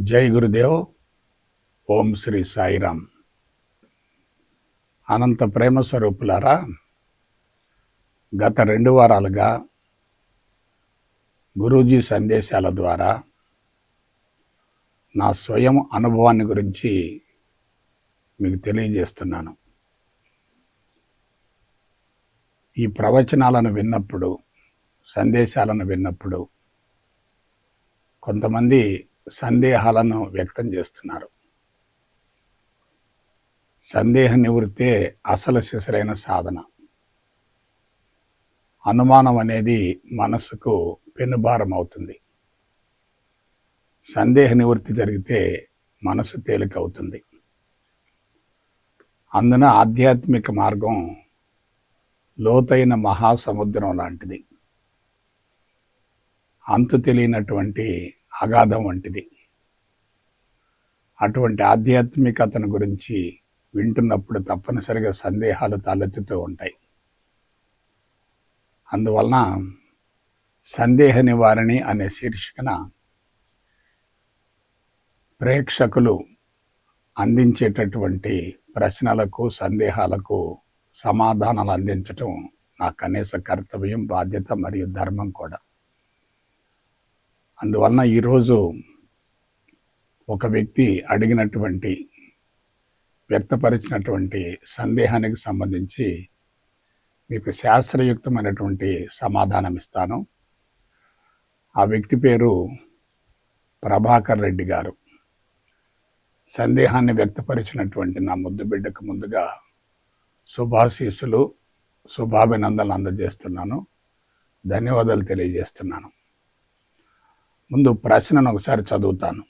జై గురుదేవ్ ఓం శ్రీ సాయిరామ్. అనంత ప్రేమ స్వరూపులారా గత రెండు వారాలుగా గురూజీ సందేశాల ద్వారా నా స్వయం అనుభవాన్ని గురించి మీకు తెలియజేస్తున్నాను. ఈ ప్రవచనాలను విన్నప్పుడు సందేశాలను విన్నప్పుడు కొంతమంది సందేహాలను వ్యక్తం చేస్తున్నారు. సందేహ నివృత్తే అసలు సిసలైన సాధన. అనుమానం అనేది మనసుకు పెనుభారం అవుతుంది సందేహ నివృత్తి జరిగితే మనసు తేలికవుతుంది. అందున ఆధ్యాత్మిక మార్గం లోతైన మహాసముద్రం లాంటిది. అంతు తెలియనటువంటి అగాధం వంటిది. అటువంటి ఆధ్యాత్మికతను గురించి వింటున్నప్పుడు తప్పనిసరిగా సందేహాలు తలెత్తుతూ ఉంటాయి. అందువలన సందేహ నివారణి అనే శీర్షికన ప్రేక్షకులు అందించేటటువంటి ప్రశ్నలకు సందేహాలకు సమాధానాలు అందించటం నా కనీస కర్తవ్యం బాధ్యత మరియు ధర్మం కూడా. అందువలన ఈరోజు ఒక వ్యక్తి అడిగినటువంటి వ్యక్తపరిచినటువంటి సందేహానికి సంబంధించి మీకు శాస్త్రయుక్తమైనటువంటి సమాధానం ఇస్తాను ఆ వ్యక్తి పేరు ప్రభాకర్ రెడ్డి గారు. సందేహాన్ని వ్యక్తపరిచినటువంటి నా ముద్దు బిడ్డకు ముందుగా శుభాశీస్సులు శుభాభినందనలు అందజేస్తున్నాను. ధన్యవాదాలు తెలియజేస్తున్నాను. ముందు ప్రశ్నను ఒకసారి చదువుతాను.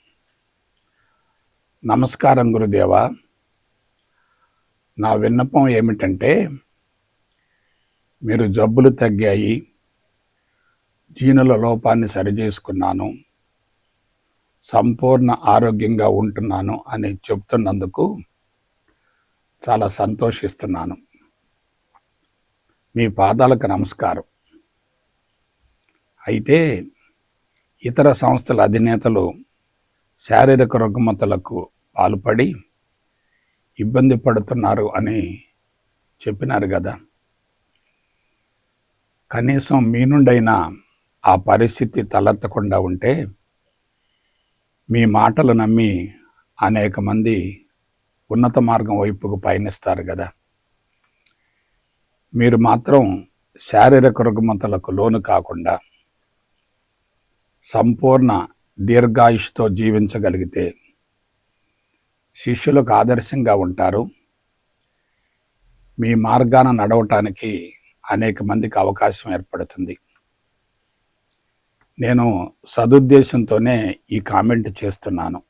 నమస్కారం గురుదేవా. నా విన్నపం ఏమిటంటే మీరు జబ్బులు తగ్గాయి జీనుల లోపాన్ని సరిచేసుకున్నాను సంపూర్ణ ఆరోగ్యంగా ఉంటున్నాను అని చెప్తున్నందుకు చాలా సంతోషిస్తున్నాను. మీ పాదాలకు నమస్కారం. అయితే ఇతర సంస్థల అధినేతలు శారీరక రుగ్మతలకు పాల్పడి ఇబ్బంది పడుతున్నారు అని చెప్పినారు కదా. కనీసం మీ నుండైనా ఆ పరిస్థితి తలెత్తకుండా ఉంటే మీ మాటలు నమ్మి అనేక మంది ఉన్నత మార్గం వైపుకు పయనిస్తారు కదా. మీరు మాత్రం శారీరక రుగ్మతలకు లోను కాకుండా సంపూర్ణ దీర్ఘాయుష్తో జీవించగలిగితే శిష్యులకు ఆదర్శంగా ఉంటారు. మీ మార్గాన నడవటానికి అనేక మందికి అవకాశం ఏర్పడుతుంది. నేను సదుద్దేశంతోనే ఈ కామెంట్ చేస్తున్నాను.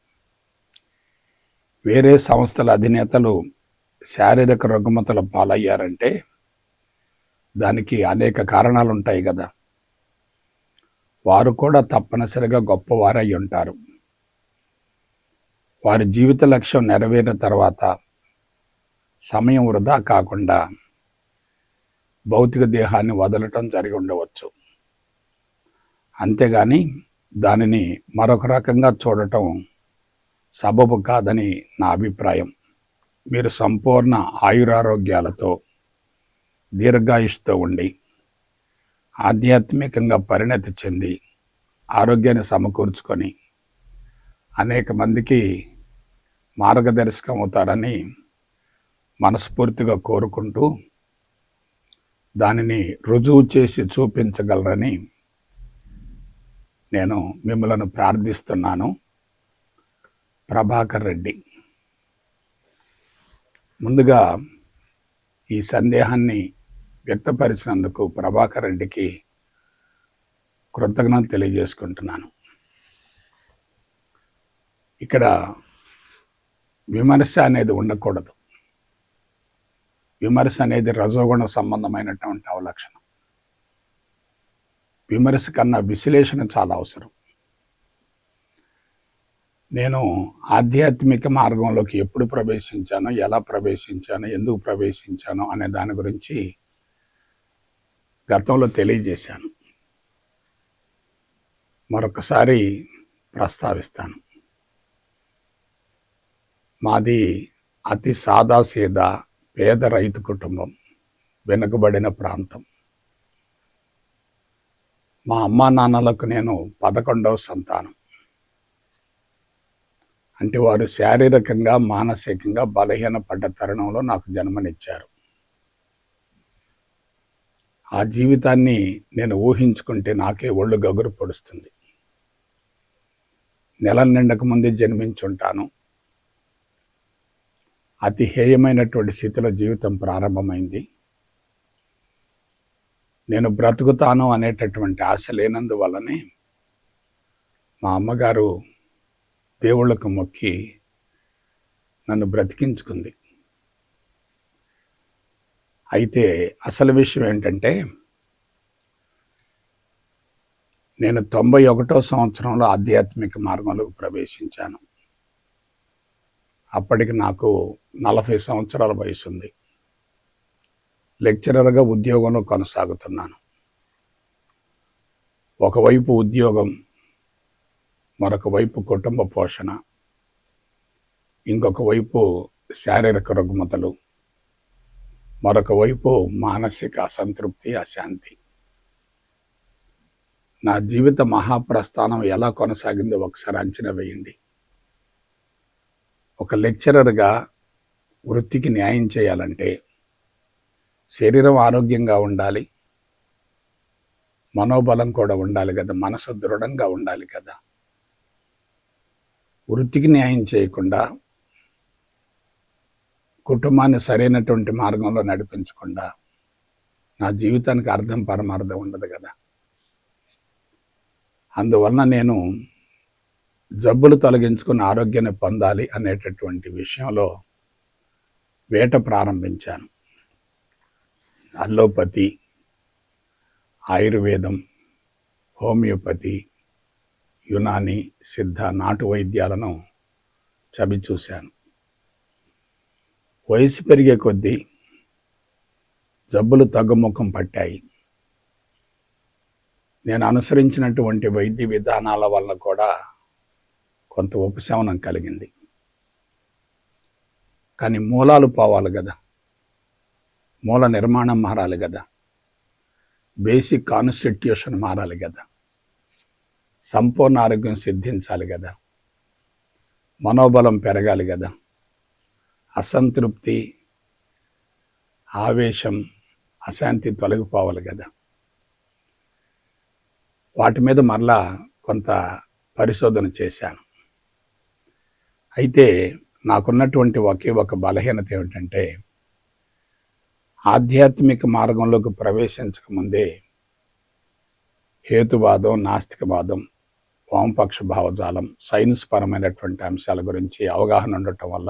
వేరే సంస్థల అధినేతలు శారీరక రుగ్మతల పాలయ్యారంటే దానికి అనేక కారణాలు ఉంటాయి కదా. వారు కూడా తప్పనిసరిగా గొప్పవారై ఉంటారు. వారి జీవిత లక్ష్యం నెరవేరిన తర్వాత సమయం వృధా కాకుండా భౌతిక దేహాన్ని వదలటం జరిగి ఉండవచ్చు. అంతేగాని దానిని మరొక రకంగా చూడటం సబబు కాదని నా అభిప్రాయం. మీరు సంపూర్ణ ఆయురారోగ్యాలతో దీర్ఘాయుష్తో ఉండి ఆధ్యాత్మికంగా పరిణతి చెంది ఆరోగ్యాన్ని సమకూర్చుకొని అనేక మందికి మార్గదర్శకం అవుతారని మనస్ఫూర్తిగా కోరుకుంటూ దానిని రుజువు చేసి చూపించగలరని నేను మిమ్మలను ప్రార్థిస్తున్నాను. ప్రభాకర్ రెడ్డి ముందుగా ఈ సందేహాన్ని వ్యక్తపరిచినందుకు ప్రభాకర్ రెడ్డికి కృతజ్ఞత తెలియజేసుకుంటున్నాను. ఇక్కడ విమర్శ అనేది ఉండకూడదు. విమర్శ అనేది రజోగుణ సంబంధమైనటువంటి అవలక్షణం. విమర్శ కన్నా విశ్లేషణ చాలా అవసరం. నేను ఆధ్యాత్మిక మార్గంలోకి ఎప్పుడు ప్రవేశించానో ఎలా ప్రవేశించానో ఎందుకు ప్రవేశించానో అనే దాని గురించి గతంలో తెలియజేశాను. మరొకసారి ప్రస్తావిస్తాను. మాది అతి సాదాసీదా పేద రైతు కుటుంబం వెనుకబడిన ప్రాంతం. మా అమ్మా నాన్నలకు నేను పదకొండవ సంతానం. అంటే వారు శారీరకంగా మానసికంగా బలహీనపడ్డ తరుణంలో నాకు జన్మనిచ్చారు. ఆ జీవితాన్ని నేను ఊహించుకుంటే నాకే ఒళ్ళు గగురు పొడుస్తుంది. నెల నిండక ముందే జన్మించుంటాను. అతి హేయమైనటువంటి స్థితిలో జీవితం ప్రారంభమైంది. నేను బ్రతుకుతాను అనేటటువంటి ఆశ లేనందువల్లనే మా అమ్మగారు దేవుళ్ళకు మొక్కి నన్ను బ్రతికించుకుంది. అయితే అసలు విషయం ఏంటంటే నేను తొంభై ఒకటో సంవత్సరంలో ఆధ్యాత్మిక మార్గంలోకి ప్రవేశించాను. అప్పటికి నాకు నలభై సంవత్సరాల వయసు ఉంది లెక్చరర్గా ఉద్యోగంలో కొనసాగుతున్నాను. ఒకవైపు ఉద్యోగం మరొక వైపు కుటుంబ పోషణ ఇంకొక వైపు శారీరక రుగ్మతలు మరొక వైపు మానసిక అసంతృప్తి అశాంతి. నా జీవిత మహాప్రస్థానం ఎలా కొనసాగిందో ఒకసారి అంచనా వేయండి. ఒక లెక్చరర్గా వృత్తికి న్యాయం చేయాలంటే శరీరం ఆరోగ్యంగా ఉండాలి. మనోబలం కూడా ఉండాలి కదా మనసు దృఢంగా ఉండాలి కదా. వృత్తికి న్యాయం చేయకుండా కుటుంబాన్ని సరైనటువంటి మార్గంలో నడిపించకుండా నా జీవితానికి అర్థం పరమార్థం ఉండదు కదా. అందువలన నేను జబ్బులు తొలగించుకుని ఆరోగ్యాన్ని పొందాలి అనేటటువంటి విషయంలో వేట ప్రారంభించాను. అల్లోపతి ఆయుర్వేదం హోమియోపతి యునాని సిద్ధ నాటు వైద్యాలను చవి చూశాను వయసు పెరిగే కొద్దీ జబ్బులు తగ్గుముఖం పట్టాయి. నేను అనుసరించినటువంటి వైద్య విధానాల వల్ల కూడా కొంత ఉపశమనం కలిగింది. కానీ మూలాలు పోవాలి కదా. మూల నిర్మాణం మారాలి కదా. బేసిక్ కాన్స్టిట్యూషన్ మారాలి కదా. సంపూర్ణ ఆరోగ్యం సిద్ధించాలి కదా. మనోబలం పెరగాలి కదా. అసంతృప్తి ఆవేశం అశాంతి తొలగిపోవాలి కదా. వాటి మీద మరలా కొంత పరిశోధన చేశాను. అయితే నాకున్నటువంటి ఒకే ఒక బలహీనత ఏమిటంటే ఆధ్యాత్మిక మార్గంలోకి ప్రవేశించకముందే హేతువాదం నాస్తికవాదం వామపక్ష భావజాలం సైన్స్ పరమైనటువంటి అంశాల గురించి అవగాహన ఉండటం వల్ల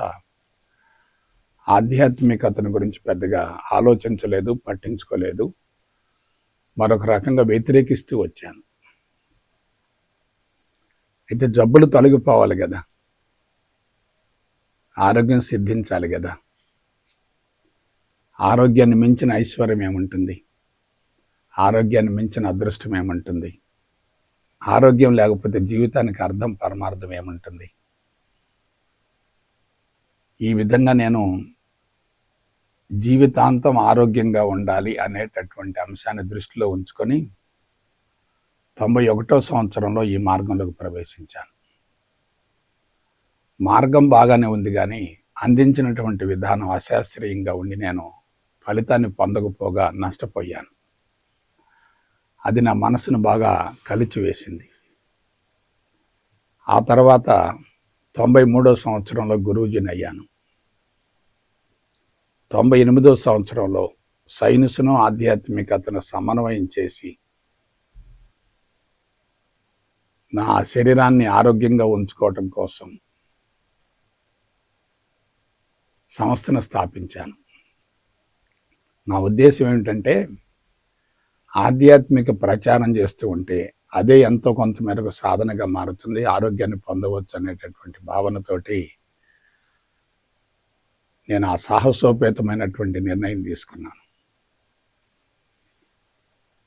ఆధ్యాత్మికతను గురించి పెద్దగా ఆలోచించలేదు పట్టించుకోలేదు. మరొక రకంగా వ్యతిరేకిస్తూ వచ్చాను. అయితే జబ్బులు తొలగిపోవాలి కదా. ఆరోగ్యం సిద్ధించాలి కదా. ఆరోగ్యాన్ని మించిన ఐశ్వర్యం ఏముంటుంది? ఆరోగ్యాన్ని మించిన అదృష్టం ఏముంటుంది? ఆరోగ్యం లేకపోతే జీవితానికి అర్థం పరమార్థం ఏముంటుంది? ఈ విధంగా నేను జీవితాంతం ఆరోగ్యంగా ఉండాలి అనేటటువంటి అంశాన్ని దృష్టిలో ఉంచుకొని తొంభై ఒకటో సంవత్సరంలో ఈ మార్గంలోకి ప్రవేశించాను. మార్గం బాగానే ఉంది కానీ అందించినటువంటి విధానం అశాస్త్రీయంగా ఉండి నేను ఫలితాన్ని పొందకపోగా నష్టపోయాను. అది నా మనసును బాగా కలిచివేసింది. ఆ తర్వాత తొంభై మూడో సంవత్సరంలో గురూజీని అయ్యాను. తొంభై ఎనిమిదో సంవత్సరంలో సైన్స్ను ఆధ్యాత్మికతను సమన్వయం చేసి నా శరీరాన్ని ఆరోగ్యంగా ఉంచుకోవటం కోసం సంస్థను స్థాపించాను. నా ఉద్దేశం ఏమిటంటే ఆధ్యాత్మిక ప్రచారం చేస్తూ ఉంటే అదే ఎంతో కొంత మేరకు సాధనగా మారుతుంది ఆరోగ్యాన్ని పొందవచ్చు అనేటటువంటి భావనతోటి నేను ఆ సాహసోపేతమైనటువంటి నిర్ణయం తీసుకున్నాను.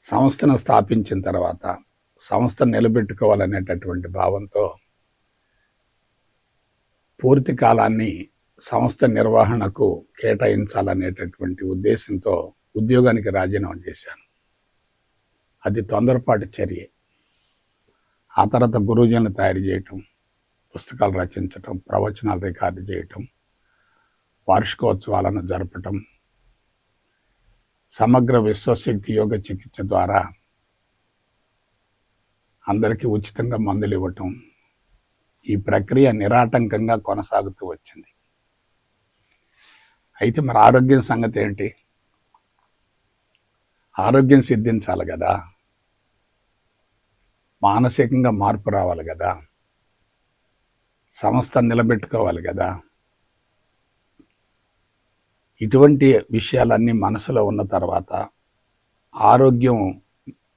సంస్థను స్థాపించిన తర్వాత సంస్థ నిలబెట్టుకోవాలనేటటువంటి భావంతో పూర్తి కాలాన్ని సంస్థ నిర్వహణకు కేటాయించాలనేటటువంటి ఉద్దేశంతో ఉద్యోగానికి రాజీనామా చేశాను. అది తొందరపాటు చర్య. ఆ తర్వాత గురుజన్లు తయారు చేయటం పుస్తకాలు రచించటం ప్రవచనాలు రికార్డు చేయటం వార్షికోత్సవాలను జరపటం సమగ్ర విశ్వశక్తి యోగ చికిత్స ద్వారా అందరికీ ఉచితంగా మందులు ఇవ్వటం ఈ ప్రక్రియ నిరాటంకంగా కొనసాగుతూ వచ్చింది. అయితే మరి ఆరోగ్యం సంగతి ఏంటి? ఆరోగ్యం సిద్ధించాలి కదా. మానసికంగా మార్పు రావాలి కదా. సంస్థ నిలబెట్టుకోవాలి కదా. ఇటువంటి విషయాలన్నీ మనసులో ఉన్న తర్వాత ఆరోగ్యం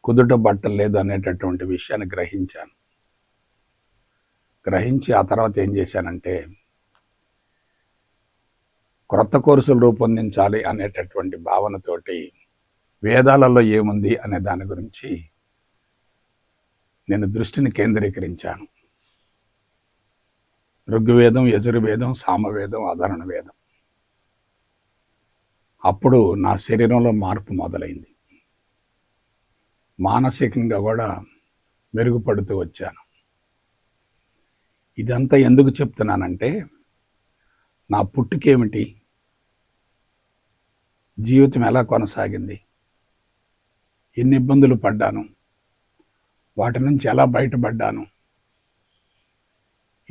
కుదుట బట్టలేదు అనేటటువంటి విషయాన్ని గ్రహించాను. గ్రహించి ఆ తర్వాత ఏం చేశానంటే క్రొత్త కోర్సులు రూపొందించాలి అనేటటువంటి భావనతోటి వేదాలలో ఏముంది అనే దాని గురించి నేను దృష్టిని కేంద్రీకరించాను. ఋగ్వేదం యజుర్వేదం సామవేదం అధరణ వేదం అప్పుడు నా శరీరంలో మార్పు మొదలైంది. మానసికంగా కూడా మెరుగుపడుతూ వచ్చాను. ఇదంతా ఎందుకు చెప్తున్నానంటే నా పుట్టుకేమిటి? జీవితం ఎలా కొనసాగింది? ఎన్ని ఇబ్బందులు పడ్డాను? వాటి నుంచి ఎలా బయటపడ్డాను?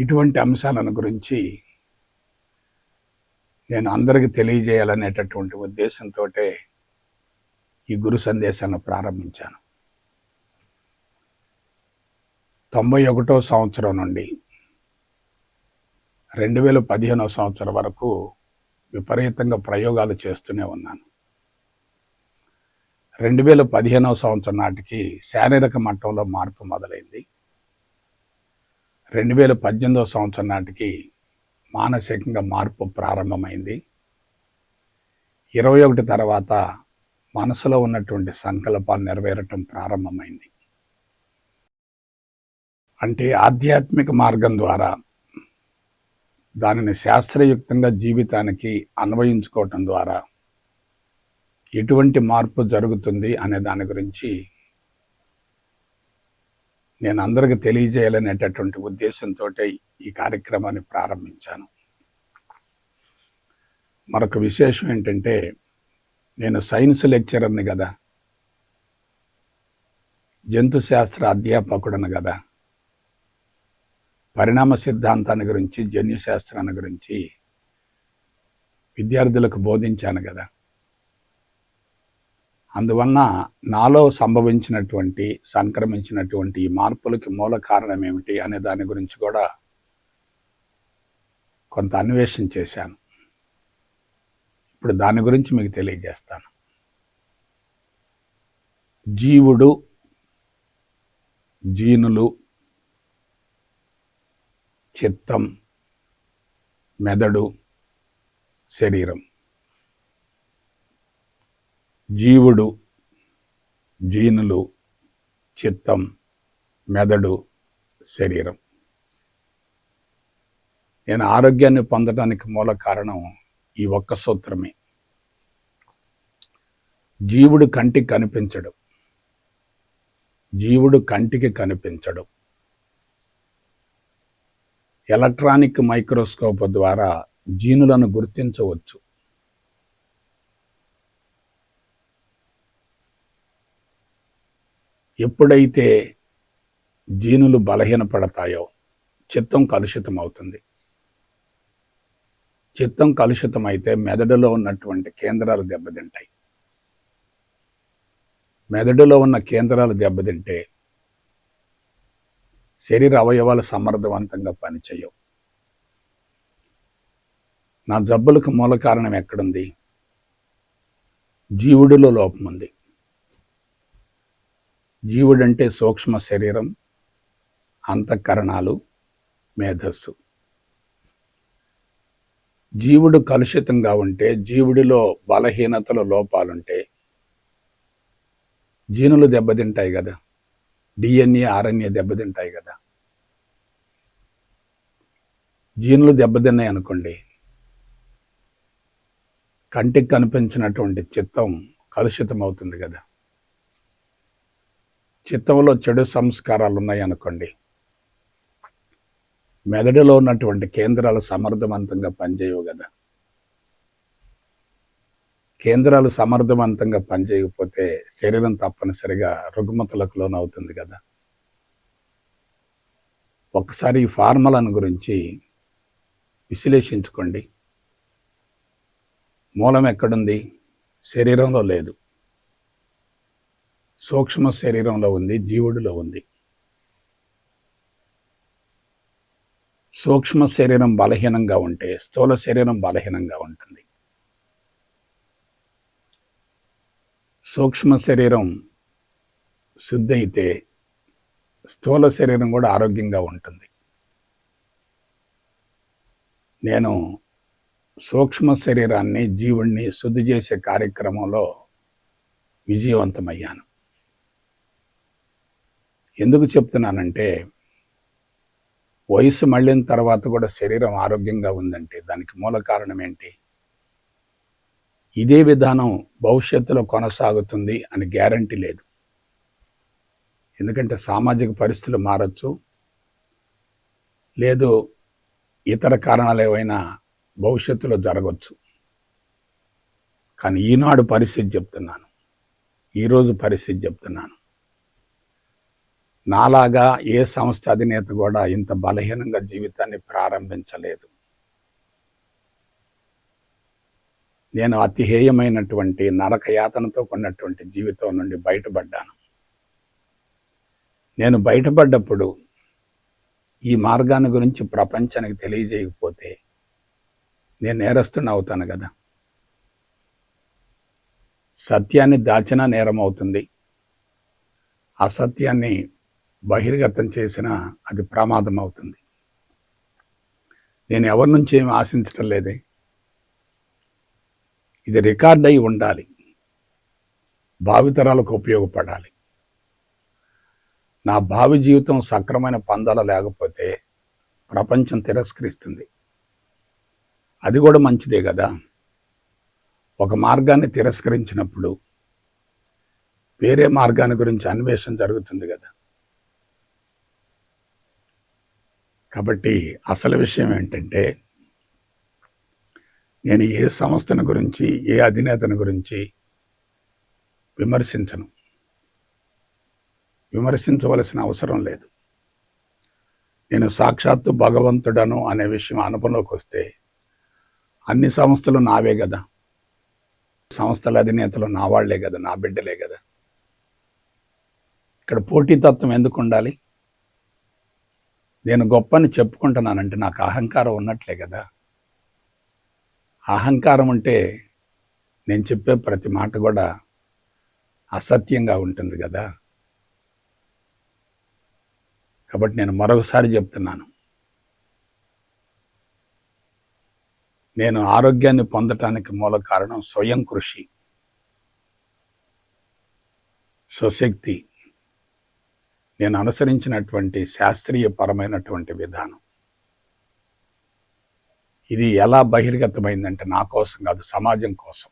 ఇటువంటి అంశాలను గురించి నేను అందరికీ తెలియజేయాలనేటటువంటి ఉద్దేశంతో ఈ గురు సందేశాన్ని ప్రారంభించాను. తొంభై ఒకటో సంవత్సరం నుండి రెండు వేల పదిహేనవ సంవత్సరం వరకు విపరీతంగా ప్రయోగాలు చేస్తూనే ఉన్నాను. రెండు వేల పదిహేనవ సంవత్సరం నాటికి శారీరక మట్టంలో మార్పు మొదలైంది. రెండు వేల పద్దెనిమిదవ సంవత్సరం నాటికి మానసికంగా మార్పు ప్రారంభమైంది. ఇరవై ఒకటి తర్వాత మనసులో ఉన్నటువంటి సంకల్పాలు నెరవేరటం ప్రారంభమైంది. అంటే ఆధ్యాత్మిక మార్గం ద్వారా దానిని శాస్త్రయుక్తంగా జీవితానికి అన్వయించుకోవటం ద్వారా ఎటువంటి మార్పు జరుగుతుంది అనే దాని గురించి నేను అందరికి తెలియజేయాలనేటటువంటి ఉద్దేశంతో ఈ కార్యక్రమాన్ని ప్రారంభించాను. మరొక విశేషం ఏంటంటే నేను సైన్స్ లెక్చరర్ని కదా. జంతు శాస్త్ర అధ్యాపకుడను కదా. పరిణామ సిద్ధాంతాన్ని గురించి జన్యు శాస్త్రాన్ని గురించి విద్యార్థులకు బోధించాను కదా. అందువలన నాలో సంభవించినటువంటి సంక్రమించినటువంటి ఈ మార్పులకి మూల కారణం ఏమిటి అనే దాని గురించి కూడా కొంత అన్వేషణ చేశాను. ఇప్పుడు దాని గురించి మీకు తెలియజేస్తాను. జీవుడు జీనులు చిత్తం మెదడు శరీరం. జీవుడు జీనులు చిత్తం మెదడు శరీరం. నేను ఆరోగ్యాన్ని పొందడానికి మూల కారణం ఈ ఒక్క సూత్రమే. జీవుడు కంటికి కనిపించడు. జీవుడు కంటికి కనిపించడు. ఎలక్ట్రానిక్ మైక్రోస్కోప్ ద్వారా జీనులను గుర్తించవచ్చు. ఎప్పుడైతే జీనులు బలహీనపడతాయో చిత్తం కలుషితం అవుతుంది చిత్తం కలుషితం అయితే మెదడులో ఉన్నటువంటి కేంద్రాలు దెబ్బతింటాయి. మెదడులో ఉన్న కేంద్రాలు దెబ్బతింటే శరీర అవయవాలు సమర్థవంతంగా పనిచేయవు. నా జబ్బులకు మూల కారణం ఎక్కడుంది? జీవుడిలో లోపం ఉంది జీవుడంటే సూక్ష్మ శరీరం అంతఃకరణాలు మేధస్సు. జీవుడు కలుషితంగా ఉంటే జీవుడిలో బలహీనతలు లోపాలుంటే జీనులు దెబ్బతింటాయి కదా. డిఎన్ఏ ఆర్ఎన్ఏ దెబ్బతింటాయి కదా. జీనులు దెబ్బతిన్నాయి అనుకోండి కంటికి కనిపించినటువంటి చిత్తం కలుషితం అవుతుంది కదా. చిత్తంలో చెడు సంస్కారాలు ఉన్నాయి అనుకోండి మెదడులో ఉన్నటువంటి కేంద్రాలు సమర్థవంతంగా పనిచేయవు కదా. కేంద్రాలు సమర్థవంతంగా పనిచేయకపోతే శరీరం తప్పనిసరిగా రుగ్మతలకు లోనవుతుంది కదా. ఒకసారి ఈ ఫార్ములాను గురించి విశ్లేషించుకోండి. మూలం ఎక్కడుంది? శరీరంలో లేదు. సూక్ష్మ శరీరంలో ఉంది జీవుడిలో ఉంది. సూక్ష్మ శరీరం బలహీనంగా ఉంటే స్థూల శరీరం బలహీనంగా ఉంటుంది. సూక్ష్మ శరీరం శుద్ధి అయితే స్థూల శరీరం కూడా ఆరోగ్యంగా ఉంటుంది. నేను సూక్ష్మ శరీరాన్ని జీవుణ్ణి శుద్ధి చేసే కార్యక్రమంలో విజయవంతమయ్యాను. ఎందుకు చెప్తున్నానంటే వయసు మళ్ళిన తర్వాత కూడా శరీరం ఆరోగ్యంగా ఉందంటే దానికి మూల కారణం ఏంటి? ఇదే విధానం భవిష్యత్తులో కొనసాగుతుంది అని గ్యారంటీ లేదు. ఎందుకంటే సామాజిక పరిస్థితులు మారచ్చు. లేదు ఇతర కారణాలు ఏవైనా భవిష్యత్తులో జరగవచ్చు కానీ ఈనాడు పరిస్థితి చెప్తున్నాను. ఈరోజు పరిస్థితి చెప్తున్నాను. నాలాగా ఏ సంస్థ అధినేత కూడా ఇంత బలహీనంగా జీవితాన్ని ప్రారంభించలేదు. నేను అతిహేయమైనటువంటి నరక యాతనతో కొన్నటువంటి జీవితం నుండి బయటపడ్డాను. నేను బయటపడ్డప్పుడు ఈ మార్గాన్ని గురించి ప్రపంచానికి తెలియజేయకపోతే నేను నేరస్తుని అవుతాను కదా. సత్యాన్ని దాచినా నేరం అవుతుంది అసత్యాన్ని బహిర్గతం చేసినా అది ప్రమాదం అవుతుంది నేను ఎవరి నుంచి ఏమి ఆశించటం లేదే. ఇది రికార్డ్ అయి ఉండాలి. భావితరాలకు ఉపయోగపడాలి. నా భావి జీవితం సక్రమైన పందాల లేకపోతే ప్రపంచం తిరస్కరిస్తుంది. అది కూడా మంచిదే కదా. ఒక మార్గాన్ని తిరస్కరించినప్పుడు వేరే మార్గాన్ని గురించి అన్వేషణ జరుగుతుంది కదా. కాబట్టి అసలు విషయం ఏంటంటే నేను ఏ సంస్థను గురించి ఏ అధినేతను గురించి విమర్శించను. విమర్శించవలసిన అవసరం లేదు. నేను సాక్షాత్తు భగవంతుడను అనే విషయం అనుభవంలోకి వస్తే అన్ని సంస్థలు నావే కదా సంస్థల అధినేతలు నా వాళ్ళే కదా నా బిడ్డలే కదా ఇక్కడ పోటీతత్వం ఎందుకు ఉండాలి? నేను గొప్పని చెప్పుకుంటున్నానంటే నాకు అహంకారం ఉన్నట్లే కదా. అహంకారం ఉంటే నేను చెప్పే ప్రతి మాట కూడా అసత్యంగా ఉంటుంది కదా. కాబట్టి నేను మరొకసారి చెప్తున్నాను. నేను ఆరోగ్యాన్ని పొందటానికి మూల కారణం స్వయం కృషి. స్వశక్తి. నేను అనుసరించినటువంటి శాస్త్రీయ పరమైనటువంటి విధానం. ఇది ఎలా బహిర్గతమైందంటే నా కోసం కాదు సమాజం కోసం.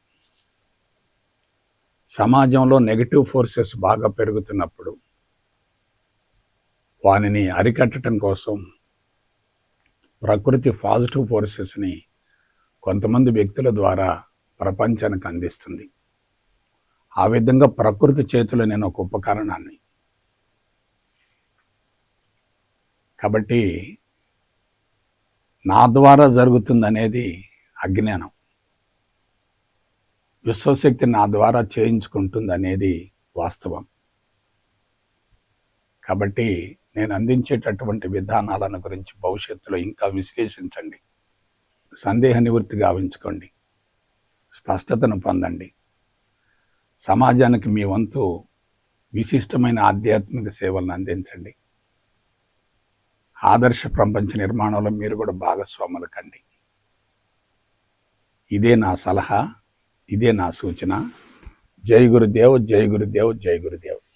సమాజంలో నెగటివ్ ఫోర్సెస్ బాగా పెరుగుతున్నప్పుడు వానిని అరికట్టడం కోసం ప్రకృతి పాజిటివ్ ఫోర్సెస్ని కొంతమంది వ్యక్తుల ద్వారా ప్రపంచానికి అందిస్తుంది. ఆ విధంగా ప్రకృతి చేతిలో నేను ఒక ఉపకరణాన్ని కాబట్టి నా ద్వారా జరుగుతుంది అనేది అజ్ఞానం. విశ్వశక్తి నా ద్వారా చేయించుకుంటుంది అనేది వాస్తవం. కాబట్టి నేను అందించేటటువంటి విధానాలను గురించి భవిష్యత్తులో ఇంకా విశ్లేషించండి. సందేహ నివృత్తి గావించుకోండి. స్పష్టతను పొందండి. సమాజానికి మీ వంతు విశిష్టమైన ఆధ్యాత్మిక సేవలను అందించండి. ఆదర్శ ప్రపంచ నిర్మాణంలో మీరు కూడా భాగస్వాములు కండి. ఇదే నా సలహా ఇదే నా సూచన. జై గురుదేవ్ జై గురుదేవ్ జై గురుదేవ్.